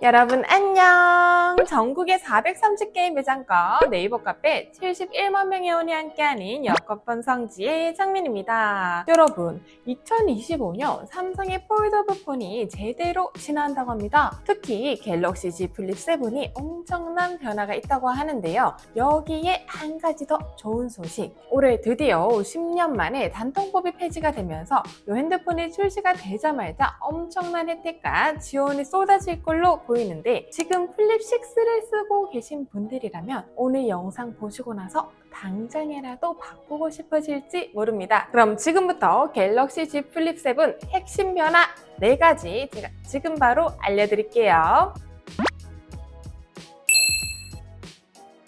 여러분 안녕! 전국의 430개의 매장과 네이버 카페 71만 명의 원이 함께하는 여권번 성지의 장민입니다. 여러분, 2025년 삼성의 폴더블 폰이 제대로 진화한다고 합니다. 특히 갤럭시 Z 플립 7이 엄청난 변화가 있다고 하는데요. 여기에 한 가지 더 좋은 소식. 올해 드디어 10년 만에 단통법이 폐지가 되면서 이 핸드폰이 출시가 되자마자 엄청난 혜택과 지원이 쏟아질 걸로 보이는데 지금 플립 6를 쓰고 계신 분들이라면 오늘 영상 보시고 나서 당장이라도 바꾸고 싶어질지 모릅니다. 그럼 지금부터 갤럭시 Z 플립 7 핵심 변화 4가지 제가 지금 바로 알려드릴게요.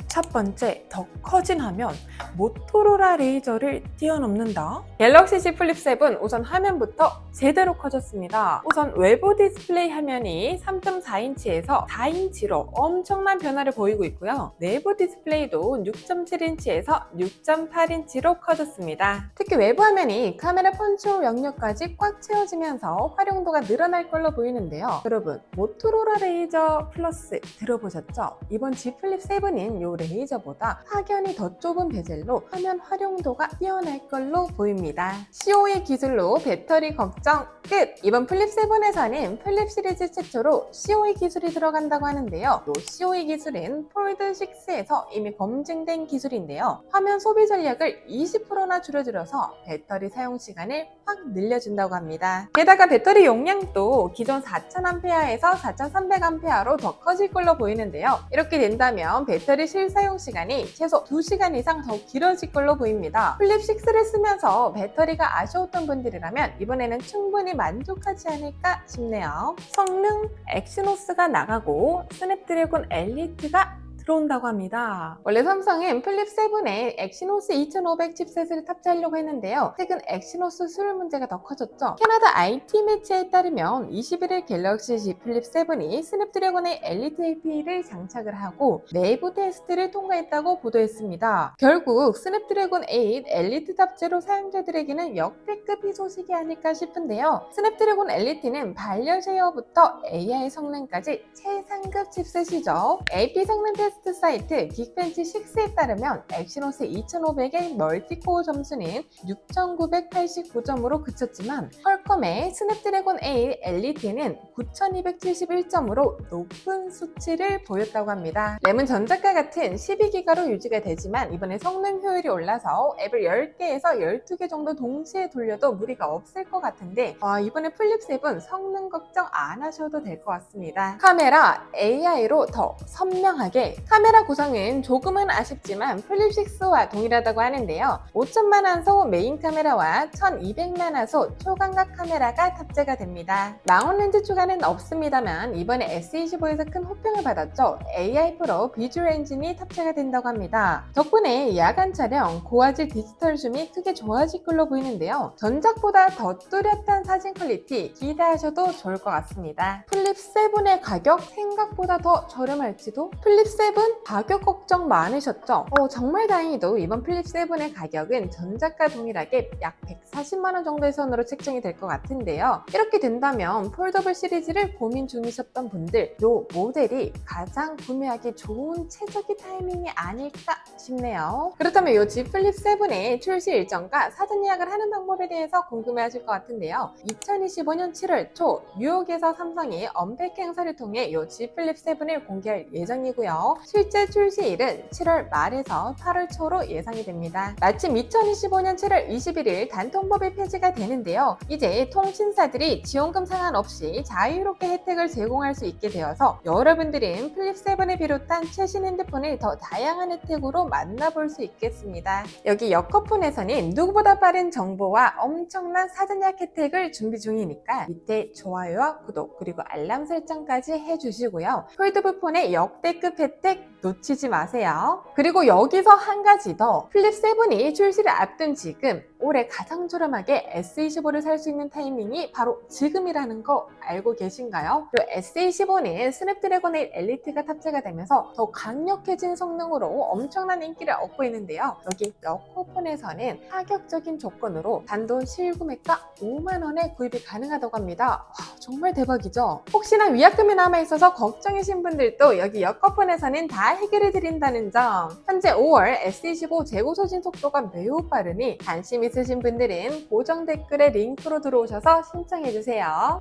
첫 번째, 더 커진 화면. 모토로라 레이저를 뛰어넘는다. 갤럭시 Z 플립 7 우선 화면부터 제대로 커졌습니다. 우선 외부 디스플레이 화면이 3.4인치에서 4인치로 엄청난 변화를 보이고 있고요. 내부 디스플레이도 6.7인치에서 6.8인치로 커졌습니다. 특히 외부 화면이 카메라 펀치홀 영역까지 꽉 채워지면서 활용도가 늘어날 걸로 보이는데요. 여러분, 모토로라 레이저 플러스 들어보셨죠? 이번 Z 플립 7은 이 레이저보다 확연히 더 좁은 베젤 로 화면 활용도가 뛰어날 걸로 보입니다. COE 기술로 배터리 걱정 끝! 이번 플립 7에서는 플립 시리즈 최초로 COE 기술이 들어간다고 하는데요. 이 COE 기술은 폴드 6에서 이미 검증된 기술인데요. 화면 소비 전략을 20%나 줄여들어서 배터리 사용 시간을 확 늘려준다고 합니다. 게다가 배터리 용량도 기존 4000A에서 4300A로 더 커질 걸로 보이는데요. 이렇게 된다면 배터리 실사용 시간이 최소 2시간 이상 더 길어질 걸로 보입니다. 플립 6를 쓰면서 배터리가 아쉬웠던 분들이라면 이번에는 충분히 만족하지 않을까 싶네요. 성능 엑시노스가 나가고 스냅드래곤 엘리트가 들어온다고 합니다. 원래 삼성은 플립 7에 엑시노스 2500 칩셋을 탑재하려고 했는데요. 최근 엑시노스 수율 문제가 더 커졌죠. 캐나다 IT 매체에 따르면 21일 갤럭시 Z 플립 7이 스냅드래곤의 엘리트 AP를 장착을 하고 내부 테스트를 통과했다고 보도했습니다. 결국 스냅드래곤 8 엘리트 탑재로 사용자들에게는 역대급 희소식이 아닐까 싶은데요. 스냅드래곤 엘리트는 발열 쉐어부터 AI 성능까지 최상급 칩셋이죠. AP 성능 테스트 사이트 긱벤치 6에 따르면 엑시노스 2500의 멀티코어 점수는 6989점으로 그쳤지만 퀄컴의 스냅드래곤 8 엘리트는 9271점으로 높은 수치를 보였다고 합니다. 램은 전작과 같은 12기가로 유지가 되지만 이번에 성능 효율이 올라서 앱을 10개에서 12개 정도 동시에 돌려도 무리가 없을 것 같은데 와, 이번에 플립 7 성능 걱정 안 하셔도 될 것 같습니다. 카메라 AI로 더 선명하게 카메라 구성은 조금은 아쉽지만 플립 6와 동일하다고 하는데요. 5천만 화소 메인 카메라와 1200만 화소 초광각 카메라가 탑재가 됩니다. 망원 렌즈 추가는 없습니다만 이번에 S25에서 큰 호평을 받았죠. AI 프로 비주얼 엔진이 탑재가 된다고 합니다. 덕분에 야간 촬영, 고화질 디지털 줌이 크게 좋아질 걸로 보이는데요. 전작보다 더 뚜렷한 사진 퀄리티 기대하셔도 좋을 것 같습니다. 플립 7의 가격 생각보다 더 저렴할지도? 플립 7 가격 걱정 많으셨죠? 어, 정말 다행히도 이번 플립 7의 가격은 전작과 동일하게 약 140만원 정도의 선으로 책정이 될 것 같은데요. 이렇게 된다면 폴더블 시리즈를 고민 중이셨던 분들 이 모델이 가장 구매하기 좋은 최적의 타이밍이 아닐까 싶네요. 그렇다면 이 플립 7의 출시 일정과 사전 예약을 하는 방법에 대해서 궁금해하실 것 같은데요. 2025년 7월 초 뉴욕에서 삼성이 언팩 행사를 통해 이 Z 플립 7을 공개할 예정이고요. 실제 출시일은 7월 말에서 8월 초로 예상이 됩니다. 마침 2025년 7월 21일 단통법이 폐지가 되는데요. 이제 통신사들이 지원금 상관없이 자유롭게 혜택을 제공할 수 있게 되어서 여러분들은 플립 7을 비롯한 최신 핸드폰을 더 다양한 혜택으로 만나볼 수 있겠습니다. 여기 여커폰에서는 누구보다 빠른 정보와 엄청난 사전 예약 혜택을 준비 중이니까 밑에 좋아요와 구독 그리고 알람 설정까지 해주시고요. 폴더블 폰의 역대급 혜택 혜택 놓치지 마세요. 그리고 여기서 한 가지 더. 플립 7이 출시를 앞둔 지금 올해 가장 저렴하게 S25를 살 수 있는 타이밍이 바로 지금이라는 거 알고 계신가요? 그리고 S25는 스냅드래곤 8 엘리트가 탑재가 되면서 더 강력해진 성능으로 엄청난 인기를 얻고 있는데요. 여기 여코폰에서는 파격적인 조건으로 단돈 실구매가 5만 원에 구입이 가능하다고 합니다. 와, 정말 대박이죠? 혹시나 위약금이 남아있어서 걱정이신 분들도 여기 여커폰에서는 다 해결해 드린다는 점. 현재 5월 S25 재고 소진 속도가 매우 빠르니 관심 있으신 분들은 고정 댓글에 링크로 들어오셔서 신청해 주세요.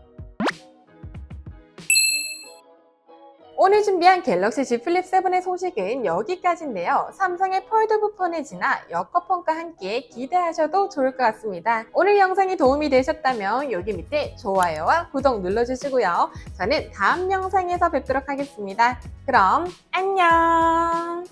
오늘 준비한 갤럭시 Z 플립 7의 소식은 여기까지인데요. 삼성의 폴더브 폰에 지나 여커폰과 함께 기대하셔도 좋을 것 같습니다. 오늘 영상이 도움이 되셨다면 여기 밑에 좋아요와 구독 눌러주시고요. 저는 다음 영상에서 뵙도록 하겠습니다. 그럼 안녕!